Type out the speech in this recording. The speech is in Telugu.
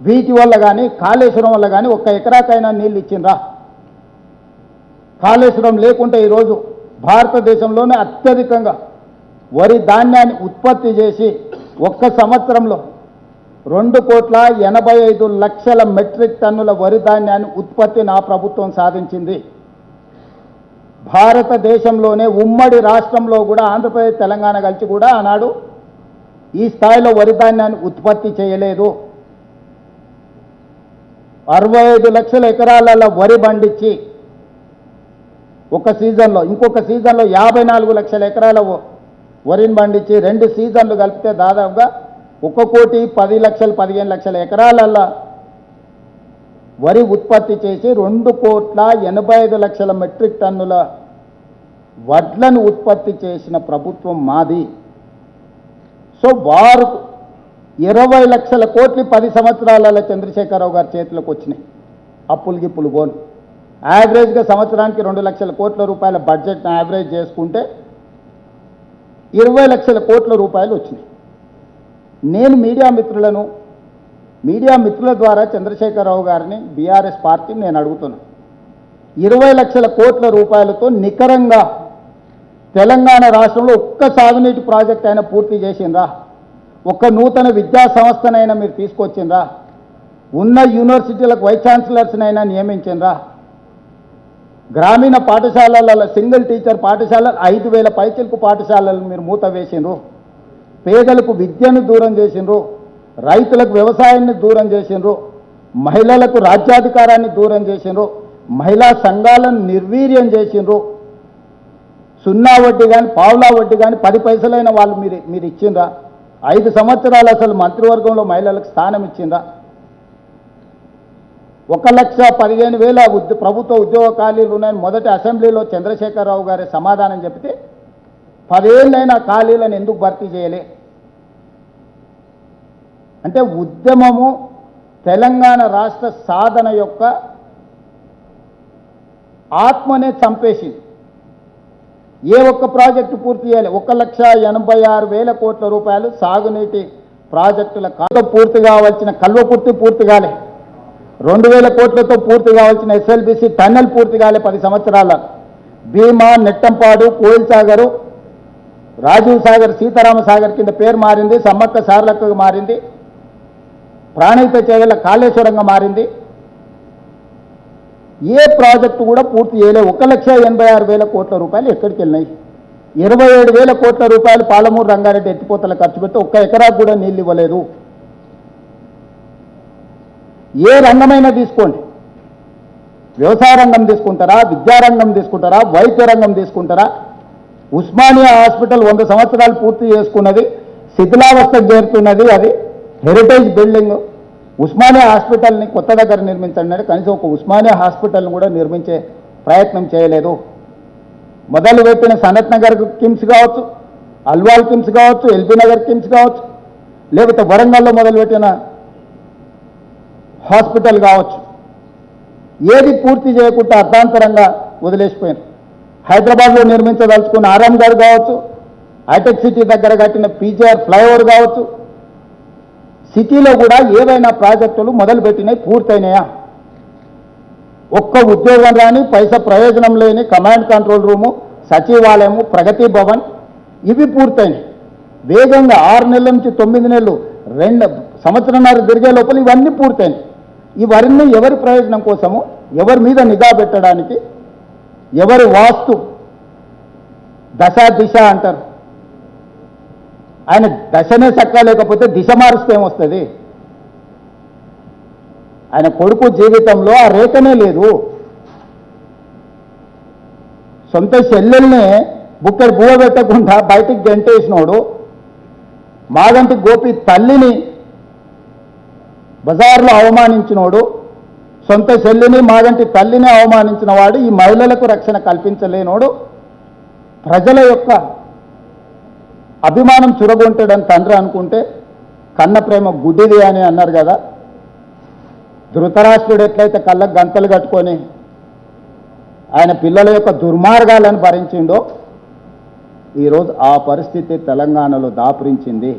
వీటి వల్ల కానీ కాళేశ్వరం వల్ల కానీ ఒక్క ఎకరాకైనా నీళ్ళు ఇచ్చిండ్రా. కాళేశ్వరం లేకుంటే ఈరోజు భారతదేశంలోనే అత్యధికంగా వరి ధాన్యాన్ని ఉత్పత్తి చేసి ఒక్క సంవత్సరంలో రెండు కోట్ల ఎనభై ఐదు లక్షల మెట్రిక్ టన్నుల వరి ధాన్యాన్ని ఉత్పత్తి నా ప్రభుత్వం సాధించింది. భారతదేశంలోనే ఉమ్మడి రాష్ట్రంలో కూడా ఆంధ్రప్రదేశ్ తెలంగాణ కలిసి కూడా ఆనాడు ఈ స్థాయిలో వరి ధాన్యాన్ని ఉత్పత్తి చేయలేదు. అరవై ఐదు లక్షల ఎకరాలలో వరి పండించి ఒక సీజన్లో ఇంకొక సీజన్లో యాభై నాలుగు లక్షల ఎకరాల వరిని పండించి రెండు సీజన్లు కలిపితే దాదాపుగా ఒక కోటి పది లక్షలు పదిహేను లక్షల ఎకరాలల్లో వరి ఉత్పత్తి చేసి రెండు కోట్ల ఎనభై ఐదు లక్షల మెట్రిక్ టన్నుల వడ్లను ఉత్పత్తి చేసిన ప్రభుత్వం మాది. సో వారు ఇరవై లక్షల కోట్లు పది సంవత్సరాలలో చంద్రశేఖరరావు గారి చేతిలోకి వచ్చినాయి. అప్పులు గిప్పులు గోను యావరేజ్గా సంవత్సరానికి రెండు లక్షల కోట్ల రూపాయల బడ్జెట్ను యావరేజ్ చేసుకుంటే ఇరవై లక్షల కోట్ల రూపాయలు వచ్చినాయి. నేను మీడియా మిత్రులను మీడియా మిత్రుల ద్వారా చంద్రశేఖరరావు గారిని బీఆర్ఎస్ పార్టీని నేను అడుగుతున్నాను ఇరవై లక్షల కోట్ల రూపాయలతో నికరంగా తెలంగాణ రాష్ట్రంలో ఒక్క సాగునీటి ప్రాజెక్ట్ అయినా పూర్తి చేసిందా ఒక నూతన విద్యా సంస్థనైనా మీరు తీసుకొచ్చిండ్రా. ఉన్న యూనివర్సిటీలకు వైస్ ఛాన్సలర్స్నైనా నియమించిండ్రా. గ్రామీణ పాఠశాలలలో సింగిల్ టీచర్ పాఠశాల ఐదు వేల పైచిలకు పాఠశాలలు మీరు మూత వేసిండ్రు. పేదలకు విద్యను దూరం చేసిండ్రు. రైతులకు వ్యవసాయాన్ని దూరం చేసిండ్రు. మహిళలకు రాజ్యాధికారాన్ని దూరం చేసిండ్రు. మహిళా సంఘాలను నిర్వీర్యం చేసిండ్రు. సున్నా వడ్డీ కానీ పావులా వడ్డీ కానీ పది పైసలైన వాళ్ళు మీరు మీరు ఇచ్చిండ్రా. ఐదు సంవత్సరాలు అసలు మంత్రివర్గంలో మహిళలకు స్థానం ఇచ్చిందా ఒక లక్ష పదిహేను వేల ఉద్య ప్రభుత్వ ఉద్యోగ ఖాళీలు ఉన్నాయని మొదటి అసెంబ్లీలో చంద్రశేఖరరావు గారి సమాధానం చెబితే పదేళ్ళైనా ఖాళీలను ఎందుకు భర్తీ చేయలే? అంటే ఉద్యమము తెలంగాణ రాష్ట్ర సాధన యొక్క ఆత్మనే చంపేసింది. ఏ ఒక్క ప్రాజెక్టు పూర్తి చేయాలి? ఒక లక్ష ఎనభై ఆరు వేల కోట్ల రూపాయలు సాగునీటి ప్రాజెక్టుల కాలంలో పూర్తి కావాల్సిన కల్వ పూర్తి కాలే. రెండు వేల కోట్లతో పూర్తి కావాల్సిన ఎస్ఎల్బిసి టన్నెల్ పూర్తి కాలే పది సంవత్సరాల. భీమా నెట్టంపాడు కోయిల్ సాగరు రాజీవ్ సాగర్ సీతారామ సాగర్ కింద పేరు మారింది సమ్మక్క సారలక్కగా మారింది ప్రాణహిత చేగల కాళేశ్వరంగా మారింది. ఏ ప్రాజెక్టు కూడా పూర్తి చేయలేదు ఒక లక్ష ఎనభై ఆరు వేల కోట్ల రూపాయలు ఎక్కడికి వెళ్ళినాయి? ఇరవై ఏడు వేల కోట్ల రూపాయలు పాలమూరు రంగారెడ్డి ఎత్తిపోతల ఖర్చు పెట్టి ఒక్క ఎకరాకు కూడా నీళ్ళు ఇవ్వలేదు. ఏ రంగమైనా తీసుకోండి. వ్యవసాయ రంగం తీసుకుంటారా? విద్యారంగం తీసుకుంటారా? వైద్య రంగం తీసుకుంటారా? ఉస్మానియా హాస్పిటల్ వంద సంవత్సరాలు పూర్తి చేసుకున్నది శిథిలావస్థకు చేరుతున్నది అది హెరిటేజ్ బిల్డింగ్ ఉస్మానియా హాస్పిటల్ని కొత్త దగ్గర నిర్మించండి అంటే కనీసం ఒక ఉస్మానియా హాస్పిటల్ని కూడా నిర్మించే ప్రయత్నం చేయలేదు. మొదలుపెట్టిన సనత్ నగర్ కిమ్స్ కావచ్చు అల్వాల్ కిమ్స్ కావచ్చు ఎల్బీ నగర్ కిమ్స్ కావచ్చు లేకపోతే వరంగల్లో మొదలుపెట్టిన హాస్పిటల్ కావచ్చు. ఏది పూర్తి చేయకుండా అర్ధాంతరంగా వదిలేసిపోయారు హైదరాబాద్లో నిర్మించదలుచుకున్న ఆరాంఘర్ కావచ్చు హైటెక్ సిటీ దగ్గర కట్టిన పీజీఆర్ ఫ్లైఓవర్ కావచ్చు సిటీలో కూడా ఏవైనా ప్రాజెక్టులు మొదలుపెట్టినాయి పూర్తయినాయా? ఒక్క ఉద్యోగం రాని పైసా ప్రయోజనం లేని కమాండ్ కంట్రోల్ రూము సచివాలయము ప్రగతి భవన్ ఇవి పూర్తయినాయి. వేగంగా ఆరు నెలల నుంచి తొమ్మిది నెలలు రెండు సంవత్సరంన్నర తిరిగే లోపల ఇవన్నీ పూర్తయినాయి. ఇవన్నీ ఎవరి ప్రయోజనం కోసము ఎవరి మీద నిఘా పెట్టడానికి ఎవరి వాస్తు దశ దిశ అంటారు. ఆయన దశనే చక్కా లేకపోతే దిశ మారుస్తే ఏమొస్తుంది? ఆయన కొడుకు జీవితంలో ఆ రేఖనే లేదు. సొంత చెల్లెల్ని బుక్కడి బువ పెట్టకుండా బయటికి గంటేసినోడు మాగంటి గోపి తల్లిని బజార్లో అవమానించినోడు సొంత చెల్లిని మాగంటి తల్లిని అవమానించిన వాడు ఈ మహిళలకు రక్షణ కల్పించలేనోడు. ప్రజల యొక్క అభిమానం చురగొంటాడని తండ్రి అనుకుంటే కన్న ప్రేమ గుడ్డిది అని అన్నారు కదా. ధృతరాష్ట్రుడు ఎట్లయితే కళ్ళకు గంతలు కట్టుకొని ఆయన పిల్లల యొక్క దుర్మార్గాలను భరించిండో ఈరోజు ఆ పరిస్థితి తెలంగాణలో దాపురించింది.